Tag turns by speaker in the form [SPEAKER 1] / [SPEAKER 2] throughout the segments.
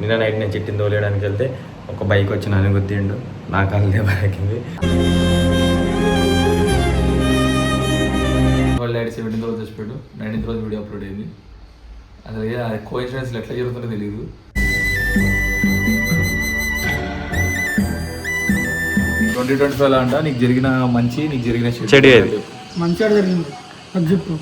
[SPEAKER 1] నిన్న నైట్ నేను చిట్టిని తోలేయడానికి వెళ్తే ఒక బైక్ వచ్చి నన్ను గుద్దిండు. నా కాలు దెబ్బకింది
[SPEAKER 2] వాళ్ళ డాడీ సెవెంటీన్త్ రోజు చచ్చిపోయాడు నైన్టీన్త్ రోజు వీడియో అప్లోడ్ అయింది. అసలు కో ఇన్సిడెన్స్ ఎట్లా జరుగుతుందో తెలియదు ట్వంటీ ట్వంటీ ఫైవ్ అంట నీకు జరిగిన మంచి నీకు జరిగిన చెడు.
[SPEAKER 3] మంచిగా జరిగింది. అది చెప్పు.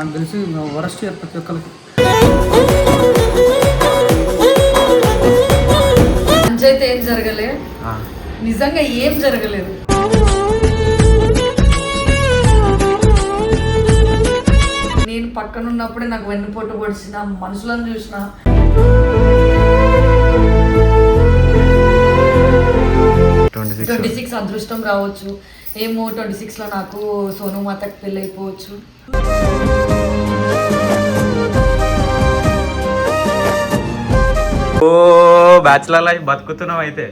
[SPEAKER 3] నాకు తెలిసి వరస్ట్ ఇయర్ ప్రతి ఒక్కరికి.
[SPEAKER 4] మంచి అయితే ఏం జరగలే? నిజంగా ఏం జరగలేదు? నేను పక్కన ఉన్నప్పుడే నాకు వెన్నుపోటు పొడిచిన మనుషులను చూసిన.
[SPEAKER 1] ట్వంటీ సిక్స్
[SPEAKER 4] ట్వంటీ సిక్స్ అదృష్టం రావచ్చు. ఏమో ట్వంటీ సిక్స్లో నాకు సోను మాతకి పెళ్ళి అయిపోవచ్చు
[SPEAKER 1] ఓ బ్యాచులర్ లైఫ్ బతుకుతున్నాం అయితే.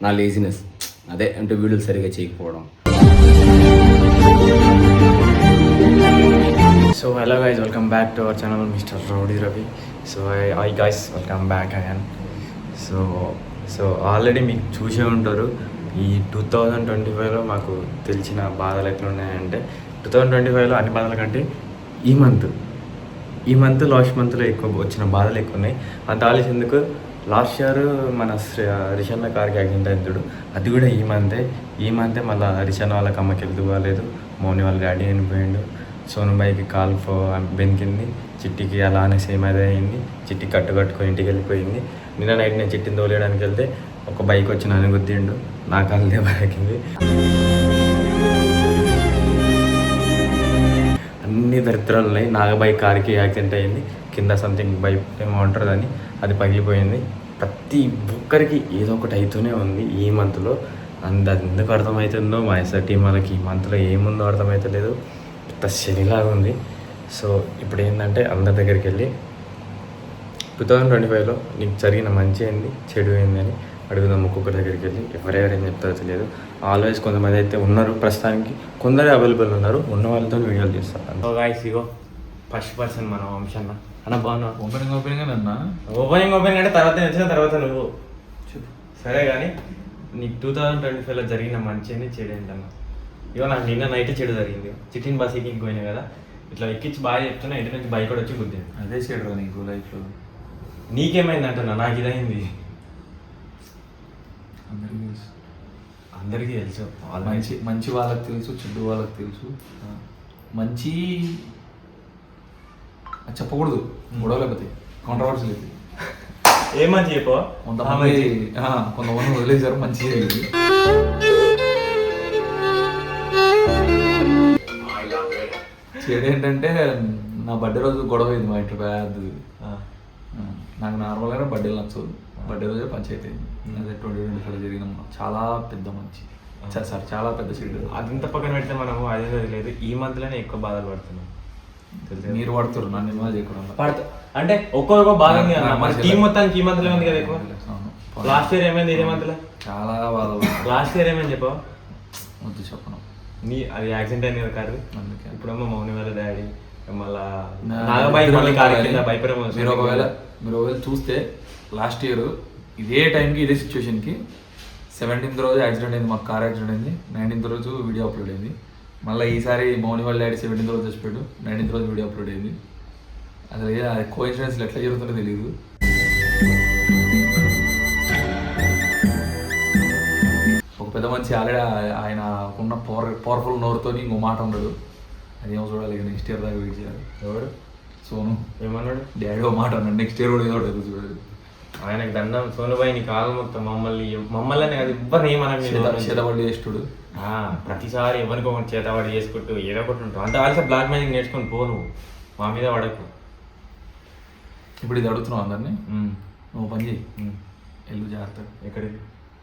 [SPEAKER 5] నా లేజినెస్ అదే అంటే వీడియోలు సరిగా చేయకపోవడం.
[SPEAKER 1] So hello guys welcome back to our channel mister rowdy Ravi so I guys welcome back again so so already మీకు చూసే ఉంటారు. ఈ టూ థౌజండ్ ట్వంటీ ఫైవ్లో మాకు తెలిసిన బాధలు ఎట్లున్నాయంటే టూ థౌజండ్ ట్వంటీ ఫైవ్లో అన్ని బాధల కంటే ఈ మంత్ ఈ మంత్ లాస్ట్ మంత్లో ఎక్కువ వచ్చిన బాధలు ఎక్కువ ఉన్నాయి. అంత ఆలోచించేందుకు లాస్ట్ ఇయర్ మన రిషన్ కార్కి యాక్సిడెంట్ అయింది అది కూడా ఈ మంతే. ఈ మంతే మళ్ళీ రిషన్ వాళ్ళకి అమ్మకి వెళ్తూ కాలేదు మౌని వాళ్ళ డాడీ చనిపోయిండు. బైకి కాలు ఫో బెనికింది చిట్టికి అలానే సేమ్ అదే అయింది. చిట్టి కట్టు కట్టుకొని ఇంటికి వెళ్ళిపోయింది. నిన్న నైట్ నేను చిట్టిని తోలేయడానికి వెళ్తే ఒక బైక్ వచ్చి నన్ను గుద్దిండు. నా కాలు దెబ్బకింది అన్ని దరిద్రాలు ఉన్నాయి నాగ బైక్ కార్కి యాక్సిడెంట్ అయింది. కింద సంథింగ్ బైక్ ఏమో అంటారు దాన్ని అది పగిలిపోయింది. ప్రతి ఒక్కరికి ఏదో ఒకటి అవుతూనే ఉంది ఈ మంత్లో అంత ఎందుకు అర్థమవుతుందో మా ఎస్ఆర్ టీం వాళ్ళకి ఈ మంత్లో ఏముందో అర్థమవుతలేదు పెద్ద శనిలాగా ఉంది. సో ఇప్పుడు ఏంటంటే అందరి దగ్గరికి వెళ్ళి టూ థౌజండ్ ట్వంటీ ఫైవ్లో నీకు జరిగిన మంచి ఏంది చెడు ఏంది అని అడుగుదాం ఒక్కొక్కరి దగ్గరికి వెళ్ళి. ఎవరెవరు ఏం చెప్తారో తెలియదు. ఆల్వేస్ కొంతమంది అయితే ఉన్నారు ప్రస్తుతానికి. కొందరు అవైలబుల్ ఉన్నారు. ఉన్న వాళ్ళతో వీడియోలు చేస్తారు గాయస్ ఇగో ఫస్ట్ పర్సన్ మన వంశన్న. అన్న బాగున్నా
[SPEAKER 2] ఓపెనింగ్ ఓపెనింగ్ అని అన్నా
[SPEAKER 1] ఓపెనింగ్ ఓపెనింగ్ అంటే తర్వాత వచ్చిన తర్వాత నువ్వు. సరే కానీ నీకు టూ థౌజండ్ ట్వంటీ ఫైవ్లో జరిగిన మంచి ఏంది చెడు ఏంటన్న ఇగో నాకు నిన్న నైట్ చెడు జరిగింది. చిటిన్ బస్ ఎక్కి పోయినా కదా. ఇట్లా ఎక్కించి బాగా చెప్తున్నా ఇంటి నుంచి బైక్ కూడా వచ్చి గుద్దింది.
[SPEAKER 2] అదే చేయడు నీకు లైఫ్లో
[SPEAKER 1] నీకేమైంది అంటున్నా నాకు ఇదైంది.
[SPEAKER 2] అందరికీ తెలుసు.
[SPEAKER 1] అందరికీ తెలుసు.
[SPEAKER 2] మంచి మంచి వాళ్ళకి తెలుసు చెడు వాళ్ళకి తెలుసు. మంచి చెప్పకూడదు. గొడవ లేకపోతే కాంట్రవర్సీ లేదు.
[SPEAKER 1] ఏమని చెప్పు?
[SPEAKER 2] కొంతమంది కొంతమంది వదిలేశారు మంచి జరిగింది చెడు ఏంటంటే నా బర్త్డే రోజు గొడవ అయింది మా ఇంట్లో పెద్దది. ఆ, నాకు నార్మల్గానే బర్త్డే నచ్చదు బర్త్డే రోజే పంచాయతీ అయింది. అదే ట్వంటీ ట్వంటీ ఫైవ్ జరిగిన. చాలా పెద్ద మంచి. సార్ చాలా పెద్ద చెడు
[SPEAKER 1] అదంతా పక్కన పెడితే మనము అదే లేదు ఈ మంత్లోనే ఎక్కువ బాధలు పడుతున్నాం. తెలుసా?
[SPEAKER 2] మీరు పడుతున్నారు నన్ను ఇన్వాల్వ్ చేయకుండా.
[SPEAKER 1] అంటే ఒక్కొక్క బాధ మన టీం మొత్తానికి ఈ మంత్లో ఉంది కదా ఎక్కువ. లాస్ట్ ఇయర్ ఏమైంది ఇదే మంత్లో
[SPEAKER 2] చాలా బాధ
[SPEAKER 1] లాస్ట్ ఇయర్ ఏమైంది చెప్పు?
[SPEAKER 2] వద్దు చెప్పను.
[SPEAKER 1] నీ అది యాక్సిడెంట్ అయింది కదా కారు.
[SPEAKER 2] అందుకే.
[SPEAKER 1] ఇప్పుడేమో మౌని వాళ్ళ డాడీ మళ్ళా నాగబాయి మళ్ళీ కారు కింద
[SPEAKER 2] మీరు ఒకవేళ మీరు ఒకవేళ చూస్తే లాస్ట్ ఇయర్ ఇదే టైంకి ఇదే సిచ్యువేషన్కి సెవెంటీన్త్ రోజు యాక్సిడెంట్ అయింది మాకు కార్ యాక్సిడెంట్ అయింది. నైన్టీన్త్ రోజు వీడియో అప్లోడ్ అయింది. మళ్ళీ ఈసారి మౌని వాళ్ళ డాడీ సెవెంటీన్త్ రోజు చచ్చిపోయాడు. నైన్టీన్త్ రోజు వీడియో అప్లోడ్ అయింది. అసలు కో ఇన్సిడెన్స్ ఎట్లా జరుగుతుందో తెలియదు ఒక పెద్ద మంచి ఆల్రెడీ ఆయన ఉన్న పవర్ పవర్ఫుల్ నోరుతో ఇంకో మాట ఉండడు అదేమో చూడాలి నెక్స్ట్ ఇయర్ దాకా వెయిట్ చేయాలి.
[SPEAKER 1] ఎవరు?
[SPEAKER 2] సోను.
[SPEAKER 1] ఏమన్నాడు?
[SPEAKER 2] డాడీ ఓ మాట అన్నాడు. నెక్స్ట్ ఇయర్ కూడా ఏదో చూడాలి.
[SPEAKER 1] ఆయనకు దండం సోనుబాయి నీ కాలు మొత్తం మమ్మల్ని మమ్మల్ని అది ఎవ్వరు ఏమన్నా
[SPEAKER 2] చేతబడి చేస్తుడు
[SPEAKER 1] ప్రతిసారి ఎవరికి ఒకటి చేతవాడి చేసుకుంటూ ఏదో ఒకటి ఉంటావు అంత ఆల్సో బ్లాక్ మ్యాజిక్ నేర్చుకొని పో నువ్వు. మా మీద పడకు.
[SPEAKER 2] ఇప్పుడు ఇది అడుగుతున్నావు అందరినీ? నువ్వు పని చేయి. ఎల్లు జాగ్రత్త
[SPEAKER 1] ఎక్కడికి?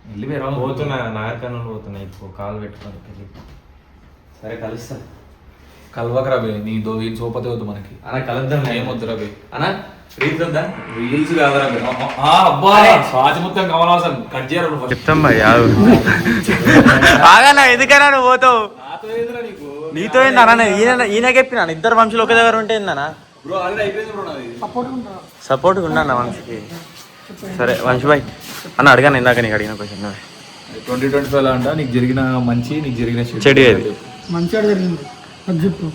[SPEAKER 2] వెళ్ళి వేరే వాళ్ళు
[SPEAKER 1] పోతున్నా నాగర్కర్నూలు పోతున్నా. ఇప్పుడు కాలు పెట్టుకొని వెళ్ళి. సరే కలుస్తా.
[SPEAKER 2] కలవక రాబే నీ దో ఈ సోపతే వద్దు మనకి.
[SPEAKER 1] అన్న కలుద్దాం
[SPEAKER 2] ఏం వద్దు రాబే
[SPEAKER 1] అన్న
[SPEAKER 2] రీల్స్ ఉందా రీల్స్ కాదరా అబ్బా. స్వాతి మొత్తం కమలాసన్ కట్ చేయరు.
[SPEAKER 1] చెప్తాం ఆగనా ఎందుకన్నా నువ్వు పోతావు?
[SPEAKER 2] నాతో
[SPEAKER 1] ఏందన్నా ఈయన ఈయన చెప్పినా ఇద్దరు వంశులు ఒకే దగ్గర ఉంటే ఏందన్నా
[SPEAKER 2] బ్రో ఆల్రెడీ అయిపోయింది బ్రో నాది.
[SPEAKER 3] సపోర్ట్
[SPEAKER 1] ఉన్నా వంశీకి సరే వంశీ భాయ్ అన్న అడిగాను ఇందాక నీకు అడిగిన క్వశ్చన్
[SPEAKER 2] ట్వంటీ ట్వంటీ ఫైవ్ అంట నీకు జరిగిన మంచి నీకు జరిగిన చెడు.
[SPEAKER 3] మంచిగా జరిగింది. అది చెప్పు.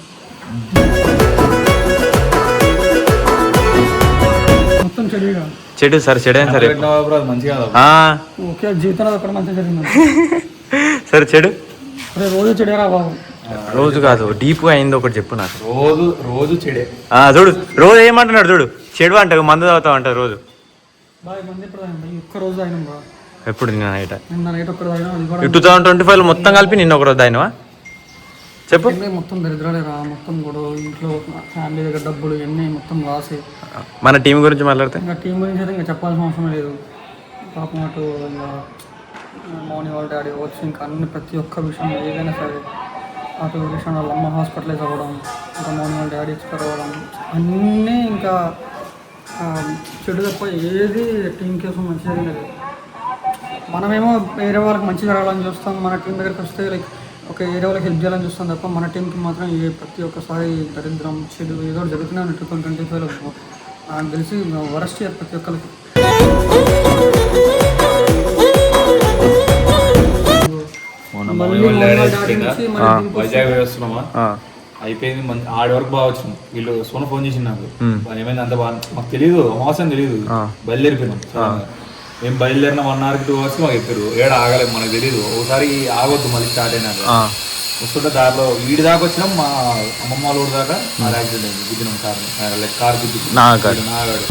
[SPEAKER 3] మొత్తం చెడుగా?
[SPEAKER 1] చెడు సరే చెడు అని సరే
[SPEAKER 2] మంచిగా?
[SPEAKER 1] ఆ,
[SPEAKER 3] ఓకే జీవితంలో మంచిగా జరిగింది?
[SPEAKER 1] సరే చెడు?
[SPEAKER 3] అరే రోజు చెడేరా బాబు.
[SPEAKER 1] రోజు కాదు డీప్గా అయింది ఒకటి చెప్పు నాకు.
[SPEAKER 2] రోజు రోజు చెడే.
[SPEAKER 1] ఆ, చూడు రోజు ఏమంటున్నాడు చూడు. చెడు అంటావు మందు తాగుతావు అంటారు రోజు.
[SPEAKER 3] బాయ్ మంది ఇప్పుడు తాగినాం? బాయ్ ఒక్క రోజు తాగినాం బా.
[SPEAKER 1] ఎప్పుడు నిన్న నైట్?
[SPEAKER 3] నిన్న నైట్ ఒక్కడ తాగినాం అది కూడా
[SPEAKER 1] టూ థౌసండ్ ట్వంటీ ఫైవ్ మొత్తం కలిపి నిన్న ఒక రోజు అయినవా చెప్పు.
[SPEAKER 3] మొత్తం దరిద్రాలే రా మొత్తం గొడవ ఇంట్లో ఫ్యామిలీ దగ్గర డబ్బులు ఇవన్నీ మొత్తం లాసే
[SPEAKER 1] మన టీం గురించి మాట్లాడితే?
[SPEAKER 3] ఇంకా టీం గురించి అయితే ఇంకా చెప్పాల్సిన అవసరం లేదు. పాపం అటు ఇంకా మౌని వాళ్ళ డాడీ వచ్చి ఇంకా అన్ని ప్రతి ఒక్క విషయం ఏదైనా సరే అటు విషయం వాళ్ళ అమ్మ హాస్పిటలైజ్ అవ్వడం ఇంకా మౌని వాళ్ళ డాడీ ఎక్స్పైర్ అవ్వడం అన్నీ ఇంకా చెడు తప్ప ఏది టీం కోసం మంచి జరిగినది మనమేమో వేరే వాళ్ళకి మంచి జరగాలని చూస్తాం మన టీం దగ్గరికి వస్తే లైక్ ఒక వాళ్ళకి హెల్ప్ చేయాలని చూస్తాం తప్ప మన టీంకి మాత్రం ఏ ప్రతి ఒక్కసారి దరిద్రం చెడు ఏదో ఒకటి జరుగుతూనే ఉంటుంది. టూ ట్వంటీ ఫైవ్లో నాకు తెలిసి వరస్ట్ ఇయర్ ప్రతి ఒక్కరికి
[SPEAKER 2] అయిపోయింది మంచి ఆడి వరకు బాగా వచ్చింది. వీళ్ళు సోన ఫోన్ చేసింది నాకు. ఏమైంది అంత బాగా మాకు తెలియదు అమావాస్యం తెలియదు. బయలుదేరిపోయినాం. మేము బయలుదేరిన వన్ అవర్కి టూ అవర్స్కి మాకు చెప్పారు. ఏడ ఆగలేదు మనకు తెలియదు ఒకసారి ఆగొద్దు మళ్ళీ స్టార్ట్ అయినాక. వస్తుంటే దారిలో వీడి దాకా వచ్చినాం మా అమ్మమ్మ వాళ్ళ ఊరి దాకా. ఆ యాక్సిడెంట్ అయింది. గుద్దినాం కార్ లైక్ కార్ గుద్ది
[SPEAKER 1] నాగాడు.
[SPEAKER 2] నాగాడు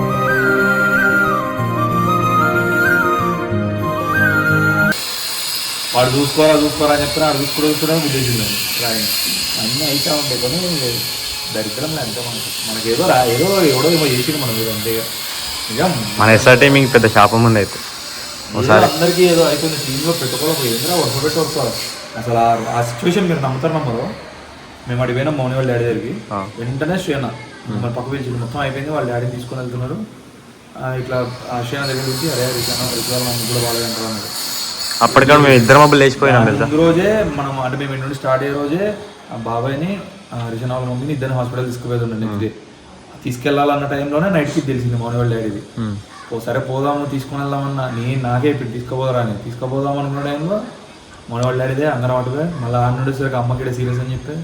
[SPEAKER 2] వాడు చూసుకోరా చూసుకోరా అని చెప్తున్నా వాడు చూసుకోవడం చూసుకోవడం గుద్దేసింది అన్నీ అయితే ఉంటాయి కానీ దరిద్రం అంతే మనకి. మనకి ఏదో రా ఏదో ఎవడో ఏమో చేసింది మనం ఏదో అంతే నిజం
[SPEAKER 1] మన ఎస్ఆర్ టీమింగ్ పెద్ద శాపం ఉంది అయితే.
[SPEAKER 2] ఏదో అందరికీ ఏదో అయిపోయింది టీంలో పెట్టుకోవాలి ఏంద్రా వర్ష పెట్టి వస్తారు అసలు ఆ- సిచ్యువేషన్ మీరు నమ్ముతారు నమ్మరు. మేము అడిగి పోయినాం మౌని వాళ్ళ డాడీ దగ్గరికి. వెంటనే శ్రేణ మన పక్క పిలిచి మొత్తం అయిపోయింది వాళ్ళ డాడీని తీసుకొని వెళ్తున్నారు. ఇట్లా ఆ శ్రేణ దగ్గర నుంచి అరే నన్ను కూడా బాగాలేదంటారు అన్నాడు.
[SPEAKER 1] అప్పటికన్నా మేము ఇద్దరం అబ్బులు లేచిపోయినాం
[SPEAKER 2] ముందు రోజే మనం అంటే మేము ఇంటి నుండి స్టార్ట్ అయ్యే రోజే ఆ బాబాయ్ని రిషాన వాళ్ళ మమ్మీని ఇద్దరిని హాస్పిటల్ తీసుకుపోతుండే నెక్స్ట్ డే తీసుకెళ్ళాలన్న టైంలోనే నైట్కి తెలిసింది మౌని వాళ్ళ డాడీది సరే పోదాము తీసుకుని వెళ్దామన్నా. నేను నాకే ఇప్పుడు తీసుకుపోదరా అని. తీసుకుపోదాం అనుకున్న టైంలో మన వాళ్ళు అడిగితే అందరం అటువే. మళ్ళీ ఆ నుండి సరికి అమ్మకి సీరియస్ అని చెప్పి.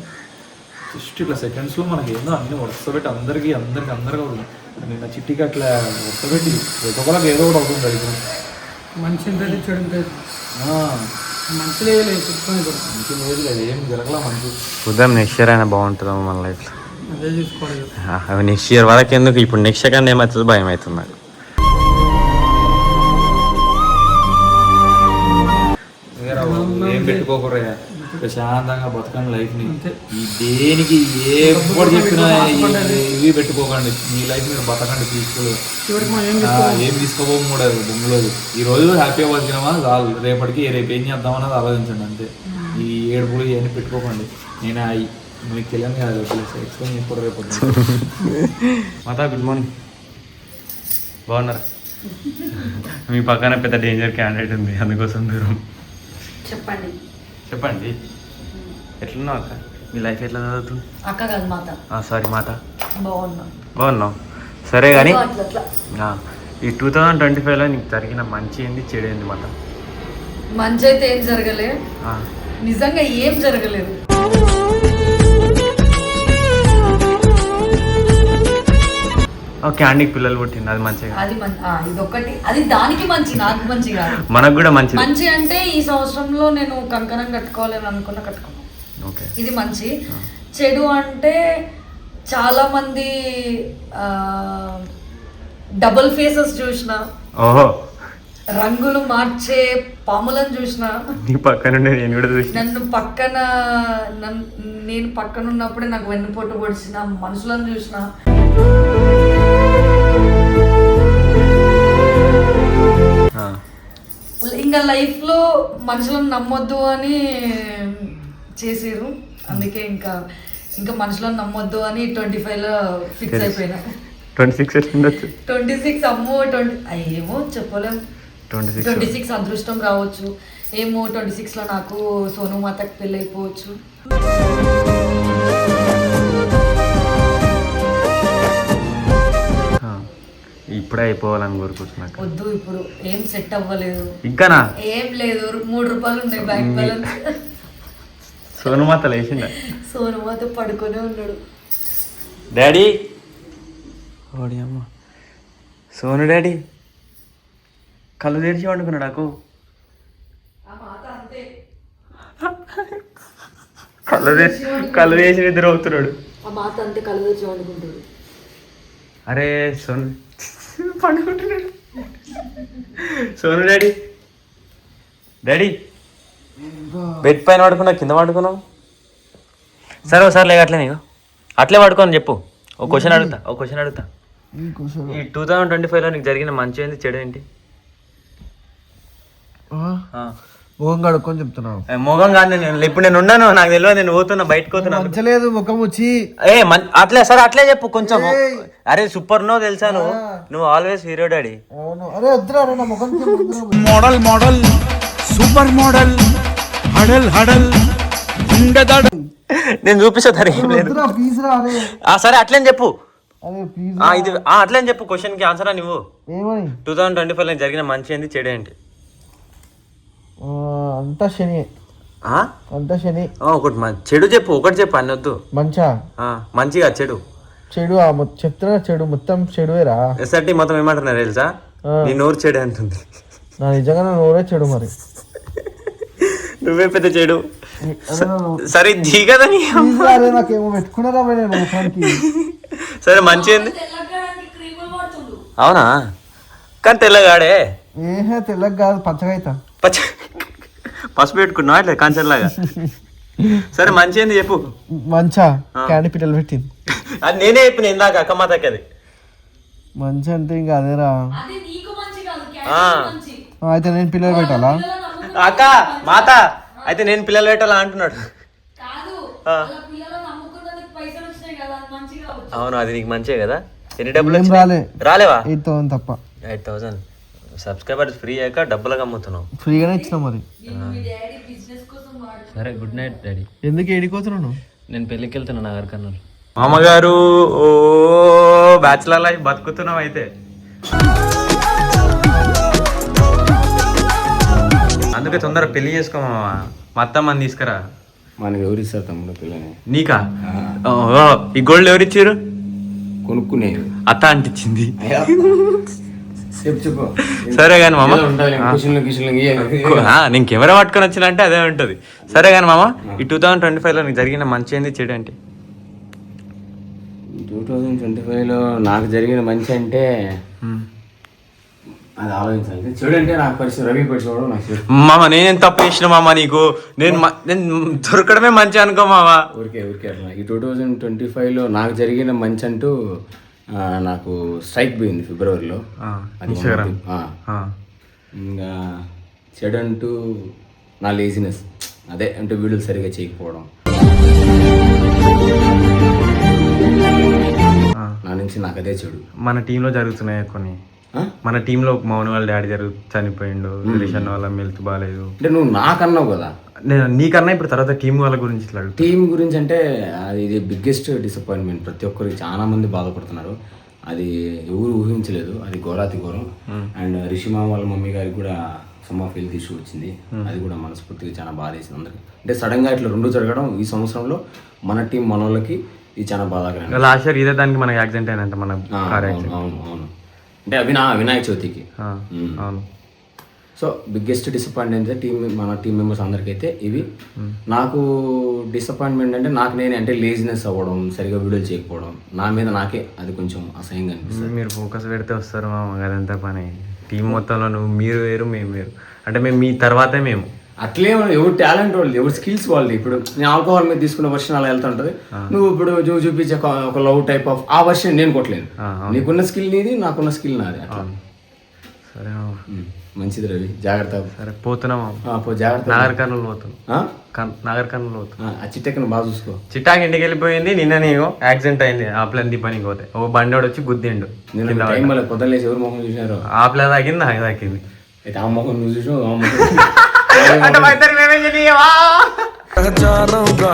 [SPEAKER 2] జస్ట్ ఇట్లా సెకండ్స్లో మనకి ఏందో అన్ని వరుస పెట్టి అందరికీ అందరికి అందరికీ అవుతుంది నిన్న చిట్టికి అట్లా వరుస పెట్టి ప్రతి ఒక్కరికి ఏదో ఒకటి అవుతుంది అది. ఇప్పుడు.
[SPEAKER 3] మంచి చెడు మంచి లేదు
[SPEAKER 2] లేదు ఏం జరగలా మంచి
[SPEAKER 1] చూద్దాం నెక్స్ట్ ఇయర్ అయినా బాగుంటుందేమో మన లైఫ్లో. నెక్స్ట్ ఇయర్ వరకు ఎందుకు? ఇప్పుడు నెక్స్ట్ సెకండ్ ఏమవుతుందో భయం అవుతుంది నాకు.
[SPEAKER 2] ఏం పెట్టుకోకూడదు ప్రశాంతంగా బతకండి లైఫ్ని.
[SPEAKER 3] అంతే.
[SPEAKER 2] ఈ దేనికి ఏ ఎప్పుడు చెప్పినా ఇవి- పెట్టుకోకండి. మీ లైఫ్ మీరు బతకండి
[SPEAKER 3] మనం ఏం
[SPEAKER 2] తీసుకోబోము కూడా బొమ్మలో ఈ రోజు హ్యాపీగా బతికినామా చాలు. రేపటికి రేపు ఏం చేద్దామన్నది ఆలోచించండి అంతే. ఈ ఏడుపులు ఇవన్నీ పెట్టుకోకండి. నేను మీకు తెలియని కాదు ఎక్స్ప్లెయిన్ చేసుకోవడం రేపు
[SPEAKER 1] మాతా గుడ్ మార్నింగ్ బాగున్నారా మీ పక్కన పెద్ద డేంజర్ క్యాండిడేట్ ఉంది అందుకోసం దూరం
[SPEAKER 4] చెప్పండి
[SPEAKER 1] చెప్పండి ఎట్లున్నావు అక్క మీ లైఫ్ ఎట్లా చదువుతుంది
[SPEAKER 4] అక్క కాదు మాత
[SPEAKER 1] సారీ మాత
[SPEAKER 4] బాగున్నా
[SPEAKER 1] బాగున్నావు సరే కానీ
[SPEAKER 4] ఏదో అట్లా అట్లా
[SPEAKER 1] ఆ, ఈ టూ థౌజండ్ ట్వంటీ ఫైవ్లో నీకు జరిగిన మంచి ఏంది చెడు ఏంది మాట
[SPEAKER 4] మంచి అయితే ఏం జరగలే నిజంగా ఏం జరగలేదు
[SPEAKER 1] క్యాండీకి పిల్లలు పుట్టింది అది మంచిగా
[SPEAKER 4] అది మం- ఆ, ఇదొక్కటి అది దానికి మంచి నాకు మంచి కాదు.
[SPEAKER 1] మనకు కూడా మంచిది.
[SPEAKER 4] మంచి అంటే ఈ సంవత్సరంలో నేను కంకణం కట్టుకోవాలని అనుకున్న కట్టుకున్నాను
[SPEAKER 1] ఓకే.
[SPEAKER 4] ఇది మంచి. చెడు అంటే చాలా మంది డబుల్ ఫేసెస్ చూసిన.
[SPEAKER 1] ఓహో.
[SPEAKER 4] రంగులు మార్చే పాములను చూసిన.
[SPEAKER 1] నీ పక్కన ఉండే నేను కూడా చూసి
[SPEAKER 4] నన్ను పక్కన నన్- నేను పక్కన ఉన్నప్పుడే నాకు వెన్నుపోటు పొడిచిన మనుషులను చూసిన. ఇంకా లైఫ్లో మనుషులను నమ్మొద్దు అని చేసారు అందుకే ఇంకా ఇంకా మనుషులను నమ్మొద్దు అని ట్వంటీ ఫైవ్లో ఫిక్స్ అయిపోయినా.
[SPEAKER 1] ట్వంటీ సిక్స్
[SPEAKER 4] ట్వంటీ సిక్స్ అమ్మో ట్వంటీ ఏమో చెప్పలేం.
[SPEAKER 1] ట్వంటీ సిక్స్
[SPEAKER 4] ట్వంటీ సిక్స్ అదృష్టం రావచ్చు. ఏమో ట్వంటీ సిక్స్లో నాకు సోను మాతకి పెళ్ళి అయిపోవచ్చు.
[SPEAKER 1] ఇప్పుడే అయిపోవాలని కోరుకుంటున్నాక
[SPEAKER 4] వద్దు ఇప్పుడు ఏం సెట్ అవ్వలేదు.
[SPEAKER 1] ఇంకానా?
[SPEAKER 4] ఏం లేదు మూడు రూపాయలు ఉన్నాయి బ్యాంక్ బ్యాలెన్స్
[SPEAKER 1] సోనుమాత లేచిండ
[SPEAKER 4] సోను మాత పడుకొని ఉన్నాడు.
[SPEAKER 1] డాడీ? ఓడి అమ్మ. సోను డాడీ? కళ్ళు తెరిచి వండుకున్నాడు నాకు కళ్ళు తెరిచి కళ్ళు తెరిచి నిద్ర అవుతున్నాడు
[SPEAKER 4] ఆ మాత అంతే కళ్ళు వండుకుంటాడు.
[SPEAKER 1] అరే సోను పండుకుంటున్నాడు. సోను డాడీ. డాడీ. బెడ్ పైన పడుకున్నావు కింద పడుకున్నావు? సరే ఒకసారి లేక అట్లే నీకు అట్లే పడుకోని చెప్పు. ఒక క్వశ్చన్ అడుగుతా ఒక క్వశ్చన్ అడుగుతా. ఈ టూ థౌజండ్ ట్వంటీ ఫైవ్లో నీకు జరిగిన మంచి ఏంటి చెడు ఏంటి? ఆ.
[SPEAKER 6] ముఖం కడుక్కొని
[SPEAKER 1] మొగం కాదు నేను ఇప్పుడు నేను ఉన్నాను నాకు తెలియదు నేను పోతున్నా బయటకు పోతున్నాను
[SPEAKER 6] మంచలేదు ముఖం వచ్చి.
[SPEAKER 1] ఏ అట్లే సరే అట్లే చెప్పు కొంచెం. అరే సూపర్ నో తెలుసా నువ్వు? నువ్వు ఆల్వేస్ హీరో డాడీ
[SPEAKER 6] అవును. అరే వద్దురా అరే నా ముఖం
[SPEAKER 7] మోడల్ మోడల్ సూపర్ మోడల్ హడల్ హడల్ ఉండదడ.
[SPEAKER 1] నేను చూపిస్తా తరే ఏం లేదు.
[SPEAKER 6] వద్దురా ప్లీజ్ రా అరే.
[SPEAKER 1] ఆ, సరే అట్లేని చెప్పు. ఇది ఆ, అట్లేని చెప్పు క్వశ్చన్కి ఆన్సర్ నువ్వు.
[SPEAKER 6] ఏమని?
[SPEAKER 1] టూ థౌసండ్ ట్వంటీ ఫైవ్ జరిగిన మంచి ఏంటి చెడు ఏంటి?
[SPEAKER 6] అంతా శని? అంతా శని.
[SPEAKER 1] ఒకటి మ- చెడు చెప్పు ఒకటి చెప్పు అన్నొద్దు
[SPEAKER 6] మంచా?
[SPEAKER 1] మంచిగా చెడు.
[SPEAKER 6] చెడు చెప్తున్నా చెడు మొత్తం చెడువేరా?
[SPEAKER 1] ఎస్ఆర్టీ మొత్తం ఏమంటున్నారు తెలుసా. నీ నోరు చెడు అంటుంది.
[SPEAKER 6] నా నిజంగా నా నోరే చెడు మరి.
[SPEAKER 1] నువ్వే పెద్ద చెడు. సరే ది కదా
[SPEAKER 6] నాకేమో పెట్టుకున్నారా
[SPEAKER 1] సరే మంచి ఏంది? అవునా? కానీ తెల్లగాడే.
[SPEAKER 6] ఏహే తెల్లగా కాదు పచ్చగా అవుతా
[SPEAKER 1] పచ్చ పసుపు పెట్టుకున్నావా ఇట్లా కంచెల్లాగా? సరే మంచి ఏంది చెప్పు.
[SPEAKER 6] మంచా? క్యాండీ పిట్టలు పెట్టింది.
[SPEAKER 1] అది నేనే చెప్పిన ఇందాక అక్కమ్మతకి అది.
[SPEAKER 6] మంచి అంటే ఇంకా అదేరా. అయితే నేను పిల్లలు పెట్టాలా?
[SPEAKER 1] అక్క మాత అయితే నేను పిల్లలు పెట్టాలా అంటున్నాడు.
[SPEAKER 4] పిల్లలు
[SPEAKER 1] అవును అది నీకు మంచిగా కదా? ఎన్ని డబ్బులు?
[SPEAKER 6] రాలే.
[SPEAKER 1] రాలేవా?
[SPEAKER 6] ఎయిట్ థౌసండ్ తప్ప.
[SPEAKER 1] Eight thousand. సబ్స్క్రైబర్స్ ఫ్రీ అయ్యాక డబ్బులుగా అమ్ముతున్నావు
[SPEAKER 6] ఫ్రీగానే ఇచ్చిన మరి.
[SPEAKER 4] మీ డాడీ బిజినెస్ కోసం వాడు
[SPEAKER 1] సరే గుడ్ నైట్ డాడీ.
[SPEAKER 6] ఎందుకు ఏడిపోతున్నాను
[SPEAKER 1] నేను పెళ్ళికి వెళ్తున్నా నాగర్ కర్నూలు. మామగారు ఓ బ్యాచులర్ లైఫ్ బతుకుతున్నాం అయితే. అందుకే తొందరగా పెళ్ళి చేసుకో మామ. మా అత్తమ్మని తీసుకురా.
[SPEAKER 5] మనకి ఎవరు ఇస్తారు తమ్ముడు పిల్లని?
[SPEAKER 1] నీకా? ఓ, ఈ గోల్డ్ ఎవరు ఇచ్చారు
[SPEAKER 5] కొనుక్కునేది
[SPEAKER 1] అత్త అంటించింది సరే కానీ మామ. నేను కెమెరా పట్టుకొని వచ్చినంటే అదే ఉంటుంది. సరే కానీ మామ ఈ టూ థౌసండ్ ట్వంటీ ఫైవ్లో నీకు జరిగిన మంచి ఏంది చెడు ఏంటి?
[SPEAKER 5] టూ థౌజండ్ ట్వంటీ ఫైవ్లో నాకు జరిగిన మంచి అంటే అది ఆలోచించాలి. చెడు అంటే నాకు పరిచయం రవి పరిచయం నాకు
[SPEAKER 1] మామ నేనేం తప్పు చేసిన మామ నీకు? నేను నేను దొరకడమే మంచి అనుకో మామ.
[SPEAKER 5] ఊరికే ఊరికే అట్లా. ఈ టూ థౌజండ్ ట్వంటీ ఫైవ్లో నాకు జరిగిన మంచి అంటూ నాకు స్ట్రైక్ పోయింది ఫిబ్రవరిలో. ఇంకా చెడు అంటూ నా లేజినెస్ అదే అంటే వీడియోలు సరిగా చేయకపోవడం. నా నుంచి నాకు అదే చెడు.
[SPEAKER 1] మన టీంలో జరుగుతున్నాయి కొన్ని? మన టీంలో మౌన్ వాళ్ళ డాడీ జరుగు చనిపోయిండు. రిషన్ వాళ్ళ హెల్త్ బాగాలేదు
[SPEAKER 5] అంటే నువ్వు నాకన్నావు కదా.
[SPEAKER 1] నేను నీకన్నా ఇప్పుడు తర్వాత టీం వాళ్ళ గురించి ఇట్లా.
[SPEAKER 5] టీం గురించి అంటే అది ఇది బిగ్గెస్ట్ డిసప్పాయింట్మెంట్ ప్రతి ఒక్కరికి చాలా మంది బాధపడుతున్నారు. అది ఎవరు ఊహించలేదు. అది ఘోరాతి ఘోరం. అండ్ రిషిమా వాళ్ళ మమ్మీ గారికి కూడా సమ్ ఆఫ్ హెల్త్ ఇష్యూ వచ్చింది. అది కూడా మనస్ఫూర్తిగా చాలా బాధ వేసింది అందరికి. అంటే సడన్గా ఇట్లా రెండు జరగడం ఈ సంవత్సరంలో మన టీం మన వాళ్ళకి ఇది చాలా బాధాకరం.
[SPEAKER 1] లాస్ట్ ఇయర్ ఇదే దానికి మనకి యాక్సిడెంట్ అయినంట మన
[SPEAKER 5] అవును అవును అవును. అంటే అవి నా వినాయక చవితికి.
[SPEAKER 1] అవును.
[SPEAKER 5] సో బిగ్గెస్ట్ డిసప్పాయింట్ అయితే టీమ్ మన టీం మెంబర్స్ అందరికీ అయితే ఇవి. నాకు డిసప్పాయింట్మెంట్ అంటే నాకు నేనే అంటే లేజినెస్ అవ్వడం సరిగా వీడియోలు చేయకపోవడం నా మీద నాకే అది కొంచెం అసహ్యంగా అనిపిస్తుంది.
[SPEAKER 1] మీరు ఫోకస్ పెడితే వస్తారు మామ అదంతా పని. టీం మొత్తంలో నువ్వు మీరు వేరు మేము వేరు. అంటే మేము మీ తర్వాతే మేము.
[SPEAKER 5] అట్లే ఎవరు టాలెంట్ వాళ్ళు ఎవరు స్కిల్స్ వాళ్ళు. ఇప్పుడు నేను ఆల్కహాల్ మీద తీసుకున్న వర్షన్ అలా వెళ్తుంటది నువ్వు ఇప్పుడు నువ్వు చూపించే ఒక- లవ్ టైప్ ఆఫ్ ఆ వర్షన్ నేను కొట్టలేను. నీకున్న స్కిల్ నీది నాకున్న స్కిల్ నాది అట్లా.
[SPEAKER 1] సరే
[SPEAKER 5] మంచిది రవి. జాగ్రత్త.
[SPEAKER 1] సరే పోతున్నాం మామ.
[SPEAKER 5] ఆ, పో జాగ్రత్త.
[SPEAKER 1] నాగర్ కర్నూలు? కన్- నాగర్ కర్నూలు పోతున్నాం.
[SPEAKER 5] ఆ, చిట్టెక్కను బాగా చూసుకో.
[SPEAKER 1] చిట్టాకి ఇంటికి వెళ్ళిపోయింది నిన్న నీకు యాక్సిడెంట్ అయింది ఆ ప్లాన్ దీపానికి పోతే. ఓ బండోడు వచ్చి గుద్దిండు.
[SPEAKER 5] పొద్దున్న లేచి ఎవరు మొహం చూసినారు?
[SPEAKER 1] ఆ ప్లాన్ తాకింది? నాకు తాకింది.
[SPEAKER 5] అయితే ఆ మొహం నువ్వు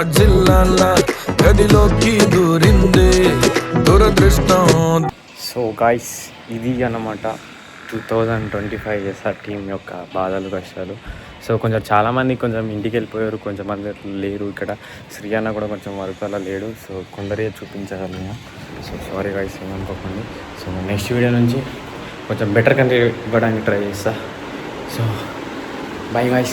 [SPEAKER 8] జిల్లాల గదిలోకి దూరింది. దురదృష్టం.
[SPEAKER 1] సో గాయస్ ఇది అన్నమాట. Two thousand twenty five SR team యొక్క బాధలు కష్టాలు. సో కొంచెం చాలామంది కొంచెం ఇంటికి వెళ్ళిపోయారు. కొంచెం మంది లేరు ఇక్కడ. శ్రీ అన్న కూడా కొంచెం వరకు అలా లేడు. సో కొందరే చూపించగలను సో సారీ వైస్ ఏమనుకోకండి సో నెక్స్ట్ వీడియో నుంచి కొంచెం బెటర్ కంటే ఇవ్వడానికి ట్రై చేస్తా. So by guys